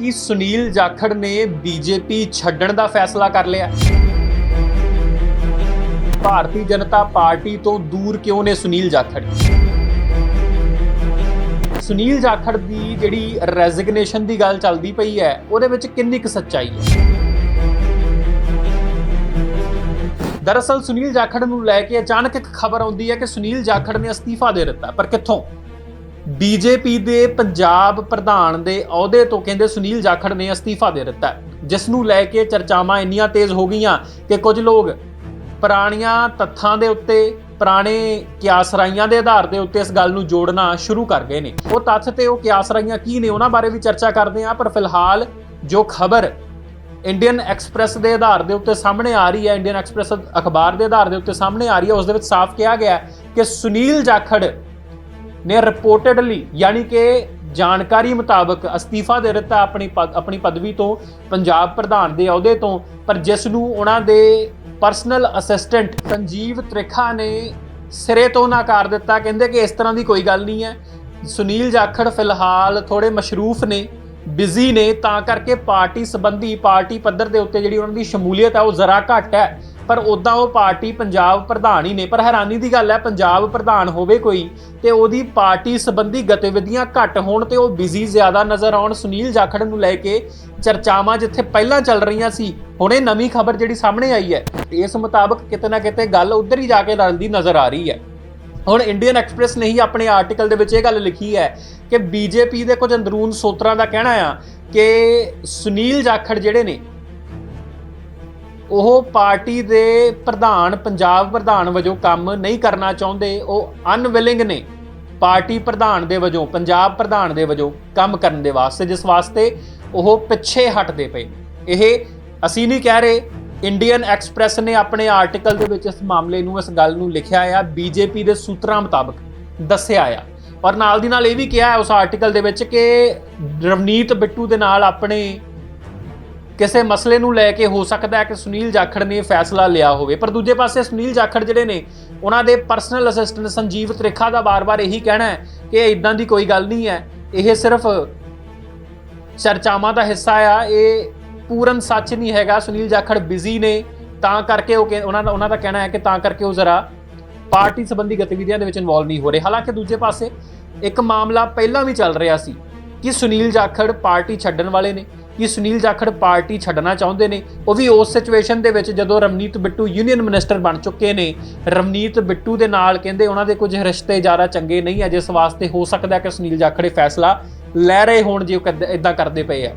ਕਿ ਸੁਨੀਲ ਜਾਖੜ ਨੇ ਬੀਜੇਪੀ ਛੱਡਣ ਦਾ ਫੈਸਲਾ ਕਰ ਲਿਆ ਭਾਰਤੀ ਜਨਤਾ ਪਾਰਟੀ ਤੋਂ ਦੂਰ ਕਿਉਂ ਨੇ ਸੁਨੀਲ ਜਾਖੜ? ਸੁਨੀਲ ਜਾਖੜ ਦੀ ਜਿਹੜੀ ਰੈਜ਼ਿਗਨੇਸ਼ਨ ਦੀ ਗੱਲ ਚੱਲਦੀ ਪਈ ਹੈ, ਉਹਦੇ ਵਿੱਚ ਕਿੰਨੀ ਕੁ ਸੱਚਾਈ ਹੈ? ਦਰਅਸਲ ਸੁਨੀਲ ਜਾਖੜ ਨੂੰ ਲੈ ਕੇ ਅਚਾਨਕ ਇੱਕ ਖਬਰ ਆਉਂਦੀ ਹੈ ਕਿ ਸੁਨੀਲ ਜਾਖੜ ਨੇ ਅਸਤੀਫਾ ਦੇ ਦਿੱਤਾ, ਪਰ ਕਿੱਥੋਂ? ਬੀਜੇਪੀ ਦੇ ਪੰਜਾਬ ਪ੍ਰਧਾਨ ਦੇ ਅਹੁਦੇ ਤੋਂ ਕਹਿੰਦੇ ਸੁਨੀਲ ਜਾਖੜ ਨੇ ਅਸਤੀਫਾ ਦੇ ਦਿੱਤਾ ਜਿਸ ਨੂੰ ਲੈ ਕੇ ਚਰਚਾਵਾਂ ਇੰਨੀਆਂ ਤੇਜ਼ ਹੋ ਗਈਆਂ ਕਿ ਕੁਝ ਲੋਕ ਪੁਰਾਣੀਆਂ ਤੱਥਾਂ ਦੇ ਉੱਤੇ, ਪੁਰਾਣੇ ਕਿਆਸਰਾਈਆਂ ਦੇ ਆਧਾਰ ਦੇ ਉੱਤੇ ਇਸ ਗੱਲ ਨੂੰ ਜੋੜਨਾ ਸ਼ੁਰੂ ਕਰ ਗਏ ਨੇ। ਉਹ ਤੱਥ ਤੇ ਉਹ ਕਿਆਸਰਾਈਆਂ ਕੀ ਨੇ ਉਹਨਾਂ ਬਾਰੇ ਵੀ ਚਰਚਾ ਕਰਦੇ ਹਾਂ, ਪਰ ਫਿਲਹਾਲ ਜੋ ਖਬਰ ਇੰਡੀਅਨ ਐਕਸਪ੍ਰੈਸ ਦੇ ਆਧਾਰ ਦੇ ਉੱਤੇ ਸਾਹਮਣੇ ਆ ਰਹੀ ਹੈ, ਇੰਡੀਅਨ ਐਕਸਪ੍ਰੈਸ ਅਖਬਾਰ ਦੇ ਆਧਾਰ ਦੇ ਉੱਤੇ ਸਾਹਮਣੇ ਆ ਰਹੀ ਹੈ, ਉਸ ਦੇ ਵਿੱਚ ਸਾਫ਼ ਕਿਹਾ ਗਿਆ ਕਿ ਸੁਨੀਲ ਜਾਖੜ ਨੇ ਰਿਪੋਰਟਡਲੀ ਯਾਨੀ ਕਿ ਜਾਣਕਾਰੀ ਮੁਤਾਬਕ ਅਸਤੀਫਾ ਦੇ ਦਿੱਤਾ ਆਪਣੀ ਪਦ- ਆਪਣੀ ਪਦਵੀ ਤੋਂ, ਪੰਜਾਬ ਪ੍ਰਧਾਨ ਦੇ ਅਹੁਦੇ ਤੋਂ, ਪਰ ਜਿਸ ਨੂੰ ਉਹਨਾਂ ਦੇ ਪਰਸਨਲ ਅਸਿਸਟੈਂਟ ਸੰਜੀਵ ਤ੍ਰਿਖਾ ਨੇ ਸਿਰੇ ਤੋਂ ਨਕਾਰ ਦਿੱਤਾ, ਕਹਿੰਦੇ ਕਿ ਇਸ ਤਰ੍ਹਾਂ ਦੀ ਕੋਈ ਗੱਲ ਨਹੀਂ ਹੈ। ਸੁਨੀਲ ਜਾਖੜ ਫਿਲਹਾਲ ਥੋੜੇ ਮਸ਼ਰੂਫ ਨੇ, ਬਿਜ਼ੀ ਨੇ, ਤਾਂ ਕਰਕੇ ਪਾਰਟੀ ਸੰਬੰਧੀ ਪਾਰਟੀ ਪੱਧਰ ਦੇ ਉੱਤੇ ਜਿਹੜੀ ਉਹਨਾਂ ਦੀ ਸ਼ਮੂਲੀਅਤ ਹੈ ਉਹ ਜ਼ਰਾ ਘੱਟ ਹੈ। ਪਰ ਉਦਾਂ ਉਹ ਪਾਰਟੀ ਪੰਜਾਬ ਪ੍ਰਧਾਨ ਹੀ ਨੇ, ਪਰ ਹੈਰਾਨੀ ਦੀ ਗੱਲ ਹੈ ਪੰਜਾਬ ਪ੍ਰਧਾਨ ਹੋਵੇ ਕੋਈ ਤੇ ਉਹਦੀ ਪਾਰਟੀ ਸੰਬੰਧੀ ਗਤੀਵਿਧੀਆਂ ਘੱਟ ਹੋਣ ਤੇ ਉਹ ਬਿਜ਼ੀ ਜ਼ਿਆਦਾ ਨਜ਼ਰ ਆਉਣ। ਸੁਨੀਲ ਜਾਖੜ ਨੂੰ ਲੈ ਕੇ ਚਰਚਾਵਾਂ ਜਿੱਥੇ ਪਹਿਲਾਂ ਚੱਲ ਰਹੀਆਂ ਸੀ, ਹੁਣੇ ਨਵੀਂ ਖਬਰ ਜਿਹੜੀ ਸਾਹਮਣੇ ਆਈ ਹੈ, ਇਸ ਮੁਤਾਬਕ ਕਿਤੇ ਨਾ ਕਿਤੇ ਗੱਲ ਉਧਰ ਹੀ ਜਾ ਕੇ ਰਲਦੀ ਨਜ਼ਰ ਆ ਰਹੀ ਹੈ। ਹੁਣ ਇੰਡੀਅਨ ਐਕਸਪ੍ਰੈਸ ਨੇ ਹੀ ਆਪਣੇ ਆਰਟੀਕਲ ਦੇ ਵਿੱਚ ਇਹ ਗੱਲ ਲਿਖੀ ਹੈ ਕਿ ਬੀਜੇਪੀ ਦੇ ਕੁਝ ਅੰਦਰੂਨ ਸੋਤਰਾਂ ਦਾ ਕਹਿਣਾ ਆ ਕਿ ਸੁਨੀਲ ਜਾਖੜ ਜਿਹੜੇ ਨੇ ਉਹ ਪਾਰਟੀ ਦੇ ਪ੍ਰਧਾਨ, ਪੰਜਾਬ ਪ੍ਰਧਾਨ ਵਜੋਂ ਕੰਮ ਨਹੀਂ ਕਰਨਾ ਚਾਹੁੰਦੇ, ਉਹ ਅਨਵਿਲਿੰਗ ਨੇ ਪਾਰਟੀ ਪ੍ਰਧਾਨ ਦੇ ਵਜੋਂ, ਪੰਜਾਬ ਪ੍ਰਧਾਨ ਦੇ ਵਜੋਂ ਕੰਮ ਕਰਨ ਦੇ ਵਾਸਤੇ, ਜਿਸ ਵਾਸਤੇ ਉਹ ਪਿੱਛੇ ਹਟਦੇ ਪਏ। ਇਹ ਅਸੀਂ ਨਹੀਂ ਕਹਿ ਰਹੇ ਇੰਡੀਅਨ ਐਕਸਪ੍ਰੈਸ ਨੇ ਆਪਣੇ ਆਰਟੀਕਲ ਦੇ ਵਿੱਚ ਇਸ ਮਾਮਲੇ ਨੂੰ, ਇਸ ਗੱਲ ਨੂੰ ਲਿਖਿਆ ਆ ਬੀਜੇਪੀ ਦੇ ਸੂਤਰਾਂ ਮੁਤਾਬਕ ਦੱਸਿਆ ਆ। ਔਰ ਨਾਲ ਦੀ ਨਾਲ ਇਹ ਵੀ ਕਿਹਾ ਉਸ ਆਰਟੀਕਲ ਦੇ ਵਿੱਚ ਕਿ ਰਵਨੀਤ ਬਿੱਟੂ ਦੇ ਨਾਲ ਆਪਣੇ ਕਿਸੇ ਮਸਲੇ ਨੂੰ ਲੈ ਕੇ ਹੋ ਸਕਦਾ ਹੈ ਕਿ ਸੁਨੀਲ ਜਾਖੜ ਨੇ ਫੈਸਲਾ ਲਿਆ ਹੋਵੇ। ਪਰ ਦੂਜੇ ਪਾਸੇ ਸੁਨੀਲ ਜਾਖੜ ਜਿਹੜੇ ਨੇ, ਉਹਨਾਂ ਦੇ ਪਰਸਨਲ ਅਸਿਸਟੈਂਟ ਸੰਜੀਵ ਤ੍ਰਿਖਾ ਦਾ ਬਾਰ-ਬਾਰ ਇਹੀ ਕਹਿਣਾ ਹੈ ਕਿ ਇਦਾਂ ਦੀ ਕੋਈ ਗੱਲ ਨਹੀਂ ਹੈ। ਇਹ ਸਿਰਫ ਚਰਚਾਵਾਂ ਦਾ ਹਿੱਸਾ ਆ। ਇਹ ਪੂਰਨ ਸੱਚ ਨਹੀਂ ਹੈਗਾ। ਸੁਨੀਲ ਜਾਖੜ ਬਿਜ਼ੀ ਨੇ। ਤਾਂ ਕਰਕੇ ਉਹ ਕਹਿ- ਉਹਨਾਂ ਦਾ ਉਹਨਾਂ ਦਾ ਕਹਿਣਾ ਹੈ ਕਿ ਤਾਂ ਕਰਕੇ ਉਹ ਜ਼ਰਾ ਪਾਰਟੀ ਸੰਬੰਧੀ ਗਤੀਵਿਧੀਆਂ ਦੇ ਵਿੱਚ ਇਨਵੋਲਵ ਨਹੀਂ ਹੋ ਰਹੇ। ਹਾਲਾਂਕਿ ਦੂਜੇ ਪਾਸੇ ਇੱਕ ਮਾਮਲਾ ਪਹਿਲਾਂ ਵੀ ਚੱਲ ਰਿਹਾ ਸੀ ਕਿ ਸੁਨੀਲ ਜਾਖੜ ਪਾਰਟੀ ਛੱਡਣ ਵਾਲੇ ਨੇ। ਕਿ ਸੁਨੀਲ ਜਾਖੜ ਪਾਰਟੀ ਛੱਡਣਾ ਚਾਹੁੰਦੇ ਨੇ। ਉਹ ਵੀ ਉਸ ਸਿਚੁਏਸ਼ਨ ਦੇ ਵਿੱਚ ਜਦੋਂ ਰਮਨੀਤ ਬਿੱਟੂ ਯੂਨੀਅਨ ਮਿਨਿਸਟਰ ਬਣ ਚੁੱਕੇ ਨੇ, ਰਮਨੀਤ ਬਿੱਟੂ ਦੇ ਨਾਲ ਕਹਿੰਦੇ ਉਹਨਾਂ ਦੇ ਕੁਝ ਰਿਸ਼ਤੇ ਜ਼ਿਆਦਾ ਚੰਗੇ ਨਹੀਂ ਹੈ ਜਿਸ ਵਾਸਤੇ ਹੋ ਸਕਦਾ ਕਿ ਸੁਨੀਲ ਜਾਖੜ ਇਹ ਫੈਸਲਾ ਲੈ ਰਹੇ ਹੋਣ, ਜੇ ਉਹ ਇਦਾਂ ਕਰਦੇ ਪਏ ਆ।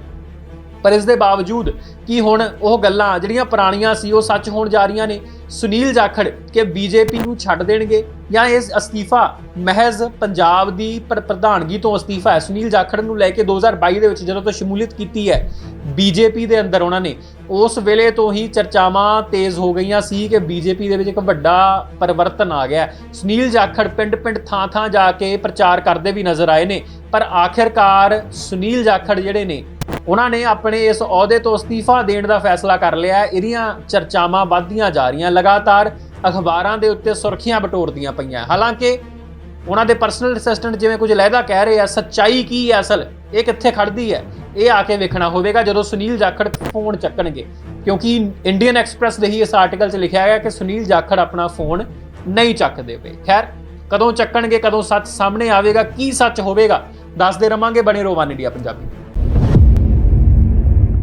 ਪਰ ਇਸ ਦੇ ਬਾਵਜੂਦ ਕੀ ਹੁਣ ਉਹ ਗੱਲਾਂ ਜਿਹੜੀਆਂ ਪੁਰਾਣੀਆਂ ਸੀ, ਉਹ ਸੱਚ ਹੋਣ ਜਾ ਰਹੀਆਂ ਨੇ। ਸੁਨੀਲ ਜਾਖੜ ਕਿ ਬੀਜੇਪੀ ਨੂੰ ਛੱਡ ਦੇਣਗੇ ਜਾਂ ਇਹ ਅਸਤੀਫਾ ਮਹਿਜ਼ ਪੰਜਾਬ ਦੀ ਪ੍ਰਧਾਨਗੀ ਤੋਂ ਅਸਤੀਫਾ ਹੈ? ਸੁਨੀਲ ਜਾਖੜ ਨੂੰ ਲੈ ਕੇ 2022 ਦੇ ਵਿੱਚ ਜਦੋਂ ਤੋਂ ਸ਼ਮੂਲੀਅਤ ਕੀਤੀ ਹੈ ਬੀਜੇਪੀ ਦੇ ਅੰਦਰ ਉਹਨਾਂ ਨੇ, ਉਸ ਵੇਲੇ ਤੋਂ ਹੀ ਚਰਚਾਵਾਂ ਤੇਜ਼ ਹੋ ਗਈਆਂ ਸੀ ਕਿ ਬੀਜੇਪੀ ਦੇ ਵਿੱਚ ਇੱਕ ਵੱਡਾ ਪਰਿਵਰਤਨ ਆ ਗਿਆ ਸੁਨੀਲ ਜਾਖੜ ਪਿੰਡ-ਪਿੰਡ ਥਾਂ-ਥਾਂ ਜਾ ਕੇ ਪ੍ਰਚਾਰ ਕਰਦੇ ਵੀ ਨਜ਼ਰ ਆਏ ਨੇ, ਪਰ ਆਖਿਰਕਾਰ ਸੁਨੀਲ ਜਾਖੜ ਜਿਹੜੇ ਨੇ ਉਹਨਾਂ ਨੇ ਆਪਣੇ ਇਸ ਅਹੁਦੇ ਤੋਂ ਅਸਤੀਫਾ ਦੇਣ ਦਾ ਫੈਸਲਾ ਕਰ ਲਿਆ ਹੈ। ਇਹਦੀਆਂ ਚਰਚਾਵਾਂ ਵੱਧਦੀਆਂ ਜਾ ਰਹੀਆਂ, ਲਗਾਤਾਰ ਅਖਬਾਰਾਂ ਦੇ ਉੱਤੇ ਸੁਰਖੀਆਂ ਬਟੋਰਦੀਆਂ ਪਈਆਂ ਹਾਲਾਂਕਿ ਉਹਨਾਂ ਦੇ ਪਰਸਨਲ ਅਸਿਸਟੈਂਟ ਜਿਵੇਂ ਕੁਝ ਲਹਿਦਾ ਕਹਿ ਰਹੇ ਆ, ਸੱਚਾਈ ਕੀ ਹੈ ਅਸਲ? ਇਹ ਕਿੱਥੇ ਖੜਦੀ ਹੈ? ਇਹ ਆ ਕੇ ਵੇਖਣਾ ਹੋਵੇਗਾ ਜਦੋਂ ਸੁਨੀਲ ਜਾਖੜ ਫੋਨ ਚੱਕਣਗੇ। ਕਿਉਂਕਿ ਇੰਡੀਅਨ ਐਕਸਪ੍ਰੈਸ ਦੇ ਹੀ ਇਸ ਆਰਟੀਕਲ 'ਚ ਲਿਖਿਆ ਗਿਆ ਕਿ ਸੁਨੀਲ ਜਾਖੜ ਆਪਣਾ ਫੋਨ ਨਹੀਂ ਚੱਕਦੇ ਪਏ। ਖੈਰ, ਕਦੋਂ ਚੱਕਣਗੇ, ਕਦੋਂ ਸੱਚ ਸਾਹਮਣੇ ਆਵੇਗਾ, ਕੀ ਸੱਚ ਹੋਵੇਗਾ, ਦੱਸਦੇ ਰਵਾਂਗੇ ਬਣੇ ਰੋਵਾਨ ਇੰਡੀਆ ਪੰਜਾਬੀ